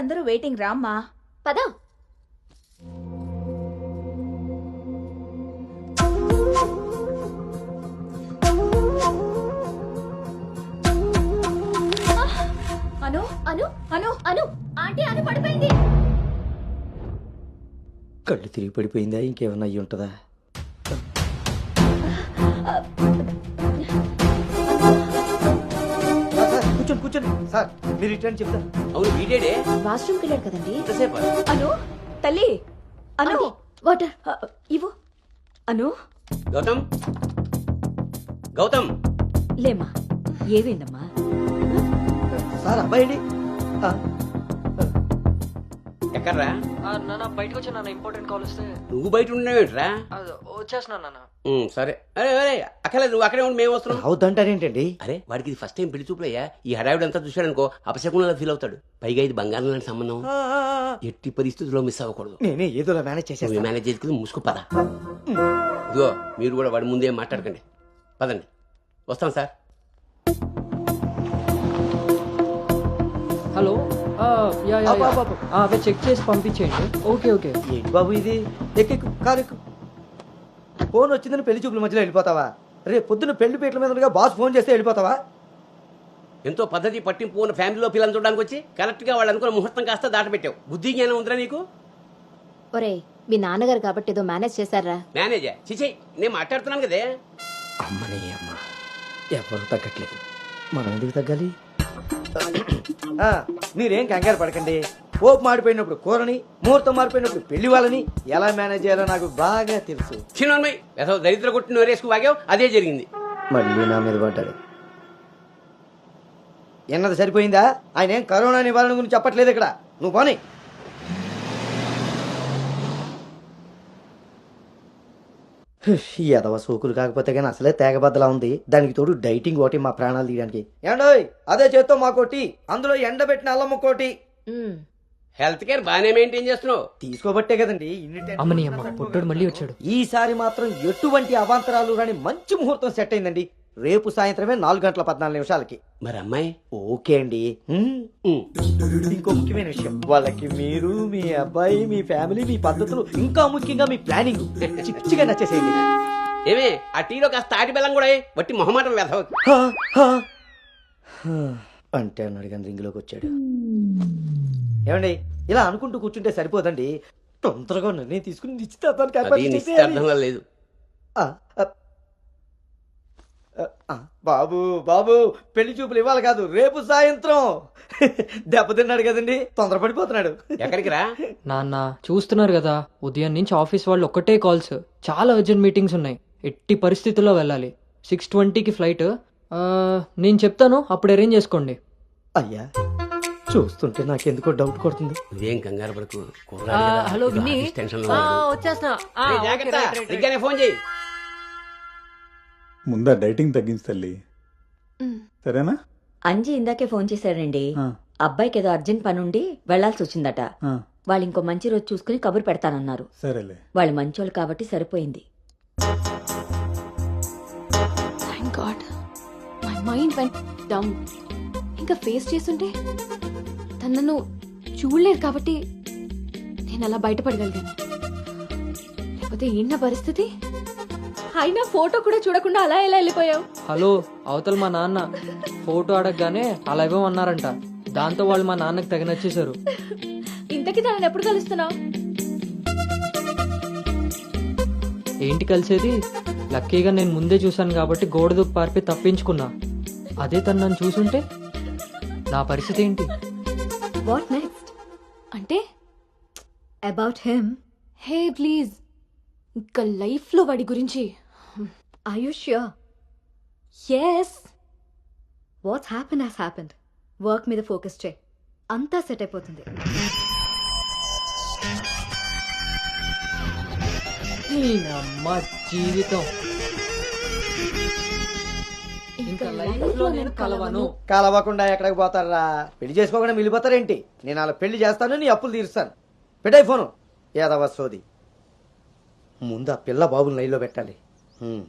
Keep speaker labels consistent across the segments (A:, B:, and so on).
A: అందరూ వెయిటింగ్ రామ్మా.
B: పదా.
A: అను
B: అను
A: అను
B: అను. ఆంటీ అను పడిపోయింది.
C: కళ్ళు తిరిగి పడిపోయిందా? ఇంకేమన్నా అయ్యి ఉంటుందా? కూర్చోండి కూర్చోండి. సార్ మీరు రిటర్న్ చెప్తారు
D: అవును వీడేడే?
B: వాష్రూమ్కి వెళ్ళాడు కదండి.
D: ఎంతసేపు
A: అను తల్లి. అను.
B: వాటర్.
A: ఇవ్వు. అను.
D: గౌతమ్? గౌతమ్?
A: లేమ్మా ఏమైందమ్మా?
C: సార్ అబ్బాయి
D: ఎక్కడ్రా?
E: నాన్న బయటకు వచ్చా నాన్న ఇంపార్టెంట్ కాల్ వస్తే.
D: నువ్వు బయట ఉండేవేంట్రా
E: అది వచ్చేస్తున్నా నాన్న
D: ఉమ్, సరే. అరే అరే అక్కర్లేదు నువ్వు అక్కడే ఉండి మేము వస్తున్నాం. అరే వాడికి ఇది ఫస్ట్ టైం పెళ్ళి చూపులయ్యా ఈ హడావిడి అంతా చూశాడనుకో అపశకునంలో ఫీల్ అవుతాడు. పైగా ఇది బంగారం లాంటి సంబంధం. ఎట్టి పరిస్థితుల్లో మిస్ అవ్వకూడదు.
C: నేనే ఏదోలా మేనేజ్
D: నువ్వు
C: చేసేస్తాను
D: మేనేజ్ చేసుకుని ముసుగు పద ఇదిగో మీరు కూడా వాడి ముందే మాట్లాడకండి. పదండి. వస్తాం సార్.
E: హలో. ఆ, యా యా చెక్ చేసి పంపించేయండి. Okay okay.
C: ఏంటి బాబు ఇది? ఎక్కెక్కు కారు ఎక్కు ఫోన్ వచ్చిందని పెళ్ళి చూపుల మధ్యలో వెళ్ళిపోతావా? రేపు పొద్దున్న పెళ్ళి పీటల మీద ఉండగా బాస్ ఫోన్ చేస్తే వెళ్ళిపోతావా?
D: ఎంతో పద్ధతి పట్టింపు ఉన్న ఫ్యామిలీలో పిల్లలు చూడడానికి వచ్చి కరెక్ట్గా వాళ్ళు అనుకున్న ముహూర్తం కాస్త దాటపెట్టావు బుద్ధి జ్ఞానం ఉందిరా నీకు?
B: ఒరే మీ నాన్నగారు కాబట్టి ఏదో మేనేజ్ చేశారా?
D: మేనేజర్? చిచే నేను మాట్లాడుతున్నాను కదే.
C: అమ్మని అమ్మ ఎవరు తగ్గట్లేదు. మనం ఎందుకు తగ్గాలి? ఆ, మీరేం కంగారు పడకండి. పోపు మాడిపోయినప్పుడు కూరని ముహూర్తం మారిపోయినప్పుడు పెళ్ళి వాళ్ళని ఎలా మేనేజ్ చేయాలో నాకు బాగా తెలుసు.
D: చిన్నమ్మాయి ఏదో దరిద్ర కొట్టి నోరేసుకు వాగావు అదే జరిగింది.
C: మళ్ళీ నా మీద పడ్డాడు. ఎన్నది సరిపోయిందా? ఆయన ఏం కరోనా నివారణ గురించి చెప్పట్లేదు ఇక్కడ. నువ్వు పోనీ. ఈ ఎదవ సోకులు కాకపోతే కానీ అసలే తేగబద్దలా ఉంది. దానికి తోడు డైటింగ్ ఒకటి మా ప్రాణాలు తీయడానికి. ఏండోయ్ అదే చేత్తో మా కోటి అందులో ఎండబెట్టిన అల్లమ్మ కోటి.
D: హెల్త్ కేర్ బాగానే మెయింటైన్ చేస్తున్నావు.
C: తీసుకోబట్టే కదండి. ఇన్ని టెన్షన్లు.
E: అమ్మని అమ్మ పుట్టుడు మళ్ళీ వచ్చాడు.
C: ఈసారి మాత్రం ఎటువంటి అవాంతరాలు రాని మంచి ముహూర్తం సెట్ అయిందండి. రేపు సాయంత్రమే నాలుగు గంటల పద్నాలుగు నిమిషాలకి.
D: మరి అమ్మాయి?
C: ఓకే అండి. హ్మ్.
D: ఉమ్,
C: ఇంకో ముఖ్యమైన విషయం. వాళ్ళకి మీరు మీ అబ్బాయి మీ ఫ్యామిలీ మీ పద్ధతులు ఇంకా ముఖ్యంగా మీ ప్లానింగ్. చిచ్చిగా నచ్చేసేయండి.
D: ఏమే ఆ టీలో కాస్త తాటి బెల్లం కూడా వేయ్. వట్టి మొహమాటం వేధవ
C: హా, హా. హా. అంటే అన్నాడు కానీ రింగులోకి వచ్చాడు. ఏమండి ఇలా అనుకుంటూ కూర్చుంటే సరిపోదండి. తొందరగా నిర్ణయం తీసుకుని నిశ్చితార్థానికి
D: లేదు.
C: బాబు బాబు పెళ్ళి చూపులు ఇవ్వాలి కాదు రేపు సాయంత్రం. దెబ్బతిన్నాడు కదండి తొందరపడిపోతున్నాడు.
D: ఎక్కడికి రా?
E: నాన్న చూస్తున్నారు కదా ఉదయం నుంచి ఆఫీస్ వాళ్ళు ఒక్కటే కాల్స్. చాలా అర్జెంట్ మీటింగ్స్ ఉన్నాయి. ఎట్టి పరిస్థితుల్లో వెళ్ళాలి. సిక్స్ ట్వంటీకి ఫ్లైట్. నేను చెప్తాను అప్పుడు అరేంజ్ చేసుకోండి.
C: అయ్యా. చూస్తుంటే నాకెందుకో డౌట్ కొడుతుంది.
D: నువ్వేం కంగారు పడకు.
E: Hello Winnie. వచ్చేస్తున్నా.
D: ఫోన్ చేయి.
F: ముందా డైటింగ్ తగ్గించు తల్లి. సరేనా?
G: అంజి ఇందాకే ఫోన్ చేశాడండి.
F: ఆ,
G: అబ్బాయికి ఏదో అర్జెంట్ పని ఉండి వెళ్ళాల్సి వచ్చిందట. వాళ్ళు ఇంకో మంచి రోజు చూసుకుని కబురు పెడతానన్నారు.
F: సరేలే.
G: వాళ్ళు మంచోళ్ళు కాబట్టి సరిపోయింది.
B: Thank God my mind went down ఇంకా ఫేస్ చేస్తుంటే తను నన్ను చూడలేదు కాబట్టి నేను అలా బయటపడగలిగాను. లేకపోతే ఏంటి నా పరిస్థితి? అయినా ఫోటో కూడా చూడకుండా అలా ఎలా వెళ్ళిపోయావు?
E: హలో అవతల మా నాన్న ఫోటో అడగగానే అలా ఇవ్వమన్నారంట. దాంతో వాళ్ళు మా నాన్నకి తెగ నచ్చేశారు.
B: ఇంతకీ తనని ఎప్పుడు కలుస్తున్నావు?
E: ఏంటి కలిసేది? లక్కీగా నేను ముందే చూశాను కాబట్టి గోడ దూకి పారిపోయి తప్పించుకున్నా. అదే తను నన్ను చూసుంటే నా పరిస్థితి ఏంటి?
B: What next? అంటే
G: అబౌట్ హిమ్.
B: Hey please. ఇంకా లైఫ్లో వాడి గురించి.
G: Sure
B: yes
G: what's happen has happened work మీద ఫోకస్ చేయి. అంతా సెట్ అయిపోతుంది.
E: జీవితం. ఇంకా లైఫ్లో నేను కలవను.
C: కలవకుండా ఎక్కడికి పోతారా? పెళ్ళి చేసుకోకుండా మిగిలిపోతారేంటి? నేను అలా పెళ్ళి చేస్తాను నీ అప్పులు తీరుస్తాను. పెట్టాయి ఫోను. యాదవ సోది. ముందు ఆ పిల్ల బాబుని లైన్లో పెట్టాలి. హ్మ్.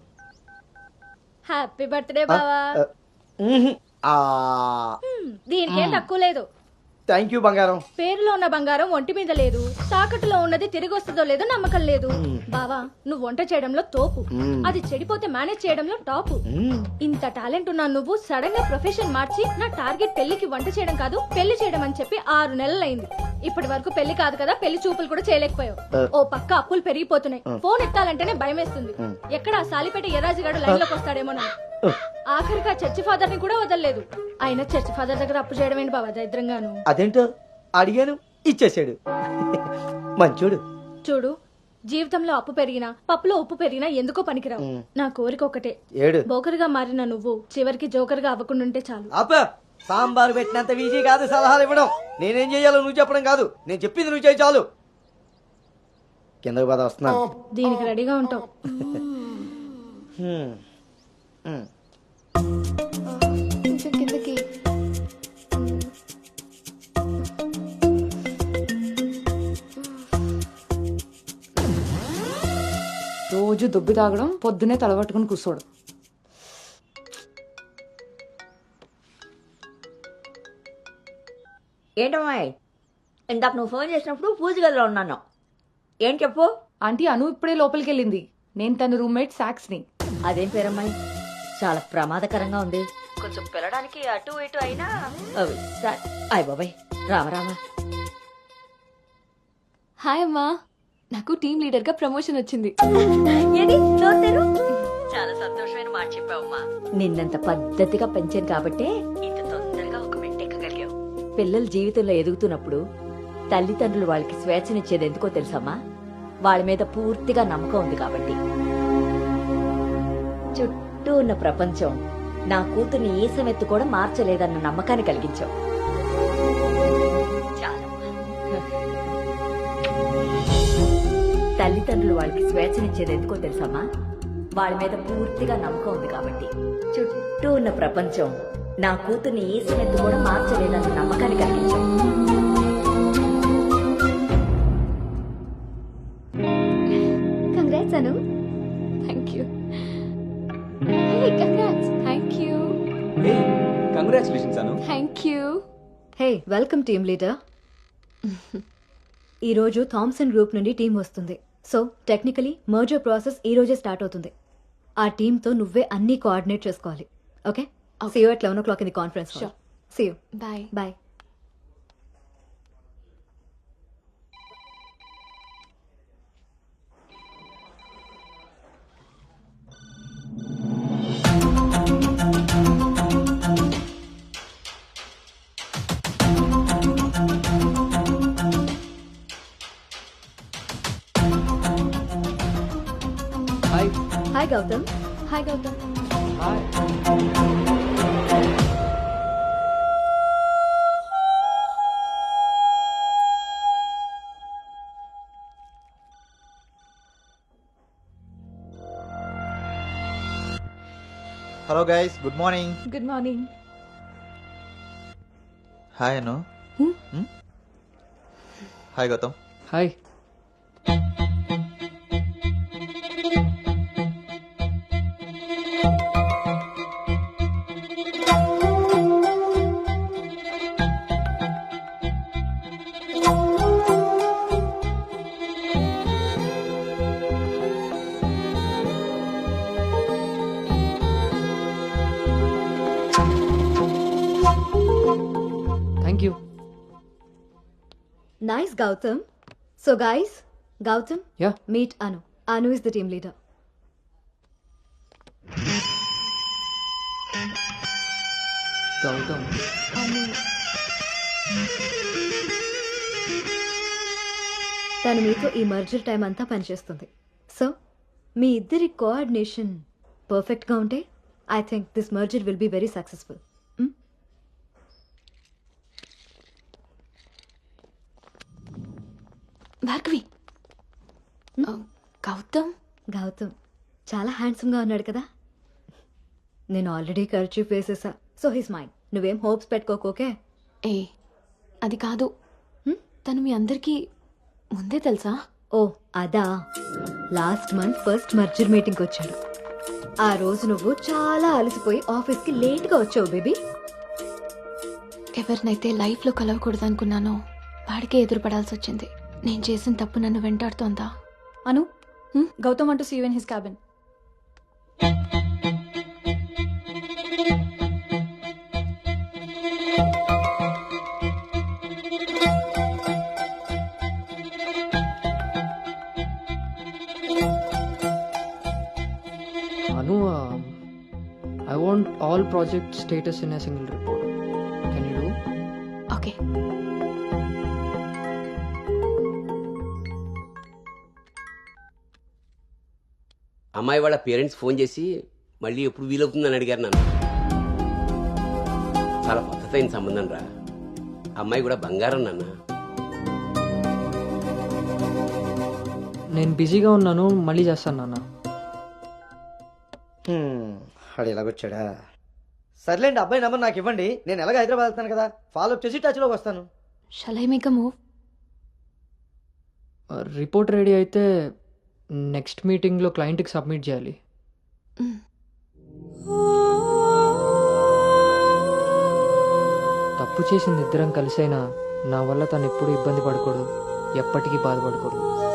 B: హ్యాపీ బర్త్డే
C: ఆ. ఆ,
B: దీనికేం తక్కువ లేదు.
C: థ్యాంక్ యూ బంగారం.
F: పేరులో ఉన్న బంగారం ఒంటి మీద లేదు. తాకట్టులో ఉన్నది తిరిగి వస్తుందో లేదో నమ్మకం లేదు. బావా నువ్వు వంట చేయడంలో తోపు. అది చెడిపోతే మేనేజ్ చేయడంలో టాపు. ఇంత టాలెంట్ ఉన్న నువ్వు సడన్గా ప్రొఫెషన్ మార్చి నా టార్గెట్ పెళ్ళికి వంట చేయడం కాదు పెళ్ళి చేయడం అని చెప్పి ఆరు నెలలైంది. ఇప్పటి వరకు పెళ్ళి కాదు కదా పెళ్ళి చూపులు కూడా చేయలేకపోయావు. ఓ పక్క అప్పులు పెరిగిపోతున్నాయి. ఫోన్ ఎత్తాలంటేనే భయం వేస్తుంది ఎక్కడ సాలిపేట ఎర్రాజిగాడు లైన్లోకి వస్తాడేమో ఆఖరికి ఆ చర్చి ఫాదర్ని కూడా వదలలేదు. ఆయన చర్చి ఫాదర్ దగ్గర అప్పు చేయడం ఏంటి బావా దరిద్రంగాను?
C: అదేంటో అడిగాను ఇచ్చేసాడు మంచోడు.
F: చూడు జీవితంలో అప్పు పెరిగినా పప్పులో ఉప్పు పెరిగినా ఎందుకో పనికిరావు. నా కోరిక ఒకటే.
C: ఏడు.
F: బోకర్గా మారిన నువ్వు చివరికి జోకర్గా అవ్వకుండా ఉంటే చాలు.
C: అప్ప సాంబార్ పెట్టినంత ఈజీ కాదు సలహాలు ఇవ్వడం. నేనేం చేయాలో నువ్వు చెప్పడం కాదు. నేను చెప్పింది నువ్వు చేయి చాలు. కిందకి పద వస్తున్నాను
F: దీనికి రెడీగా ఉంటావు.
B: కొంచెం కిందకి.
H: రోజు దొబ్బి తాగడం పొద్దునే తలగట్టుకుని కూర్చోడు
A: ఏంటమ్మాయి ఇందాక నువ్వు ఫోన్ చేసినప్పుడు పూజ గదిలో ఉన్నాను. ఏం చెప్పు?
H: ఆంటీ అను ఇప్పుడే లోపలికి వెళ్ళింది నేను తన రూమ్మేట్ సాక్స్ని.
A: అదేం పేరమ్మాయి? చాలా ప్రమాదకరంగా ఉంది. కొంచెం పిల్లడానికి అటు ఇటు అయినా. అవి, సరే. అయ్ బాబాయ్ రామరామ
B: హాయ్ అమ్మా. నాకు టీమ్ లీడర్గా ప్రమోషన్ వచ్చింది.
A: ఏది నోరు తెరు. చాలా సంతోషమైన మాట చెప్పావమ్మా నిన్నంత పద్ధతిగా పెంచాను కాబట్టే ఇంత తొందరగా ఒక మెట్టెక్కగలిగావు పిల్లలు జీవితంలో ఎదుగుతున్నప్పుడు తల్లిదండ్రులు వాళ్ళకి స్వేచ్ఛనిచ్చేది ఎందుకో తెలుసమ్మా వాళ్ళ మీద పూర్తిగా నమ్మకం ఉంది కాబట్టి. చుట్టూ చుట్టూ ఉన్న ప్రపంచం. నా కూతుర్ని ఏ సమెత్తు కూడా మార్చలేదన్న నమ్మకాన్ని కలిగించావు. తల్లిదండ్రులు వాళ్ళకి స్వేచ్ఛనిచ్చేది ఎందుకో తెలుసమ్మా వాళ్ళ మీద పూర్తిగా నమ్మకం ఉంది కాబట్టి. చుట్టూ ఉన్న ప్రపంచం నా కూతుర్ని ఏ సమెత్తు కూడా మార్చలేదన్న నమ్మకాన్ని
G: కలిగించావు.
B: Thank you hey
G: welcome team leader ఈరోజు థామ్సన్ గ్రూప్ నుండి టీం వస్తుంది. సో టెక్నికలీ మర్జర్ ప్రాసెస్ ఈ రోజే స్టార్ట్ అవుతుంది. ఆ టీంతో నువ్వే అన్ని కోఆర్డినేట్ చేసుకోవాలి. Okay see you at eleven o'clock in the conference
B: Sure.
G: See you
B: bye
G: bye
E: hi
G: Gautam
B: hi Gautam
E: hi
I: hello guys good morning
B: good morning
I: hi Anu hi Gautam
E: hi thank
G: nice Gautam so guys Gautam
E: ya
G: meet Anu Anu is the team leader
E: Gautam
G: తను మీతో ఈ merger time అంతా పనిచేస్తుంది. So మీ ఇద్దరి coordination పర్ఫెక్ట్గా ఉంటే I think this merger will be very successful
B: Bhargavi. Gautam?
G: Gautam. చాలా హ్యాండ్సమ్గా ఉన్నాడు కదా? నేను ఆల్రెడీ ఖర్చు వేసేసా. So his mind. నువ్వేం హోప్స్ పెట్టుకోకు ఓకే?
B: ఏ అది కాదు? తను మీ అందరికీ ముందే తెలుసా?
G: ఓ అదా. లాస్ట్ మంత్ ఫస్ట్ మర్జర్ మీటింగ్కి వచ్చాడు. ఆ రోజు నువ్వు చాలా అలసిపోయి ఆఫీస్కి లేట్గా వచ్చావు బేబీ.
B: ఎవరినైతే లైఫ్లో కలవకూడదు అనుకున్నానో వాడికే ఎదురుపడాల్సి వచ్చింది. నేను చేసిన తప్పు నన్ను వెంటాడుతోందా?
H: అను గౌతమ్ అంటూ see in his cabin.
E: Anu I want all project status in a single report can you do
B: okay
D: అమ్మాయి వాళ్ళ పేరెంట్స్ ఫోన్ చేసి మళ్ళీ ఎప్పుడు వీలవుతుందని అడిగారు నన్ను. చాలా పద్ధతైన సంబంధం రా. అమ్మాయి కూడా బంగారం నాన్న.
E: నేను బిజీగా ఉన్నాను మళ్ళీ చేస్తాను నాన్న.
C: వాడు ఎలాగొచ్చాడా? సర్లేండి అబ్బాయి నంబర్ నాకు ఇవ్వండి. నేను ఎలాగ హైదరాబాద్ వెళ్తాను కదా. ఫాలో అప్ చేసి టచ్లోకి వస్తాను.
B: Shall I make a move
E: report ready అయితే నెక్స్ట్ మీటింగ్లో క్లయింట్కి సబ్మిట్ చేయాలి. తప్పు చేసింది ఇద్దరం కలిసైనా నా వల్ల తను ఎప్పుడు ఇబ్బంది పడకూడదు. ఎప్పటికీ బాధపడకూడదు.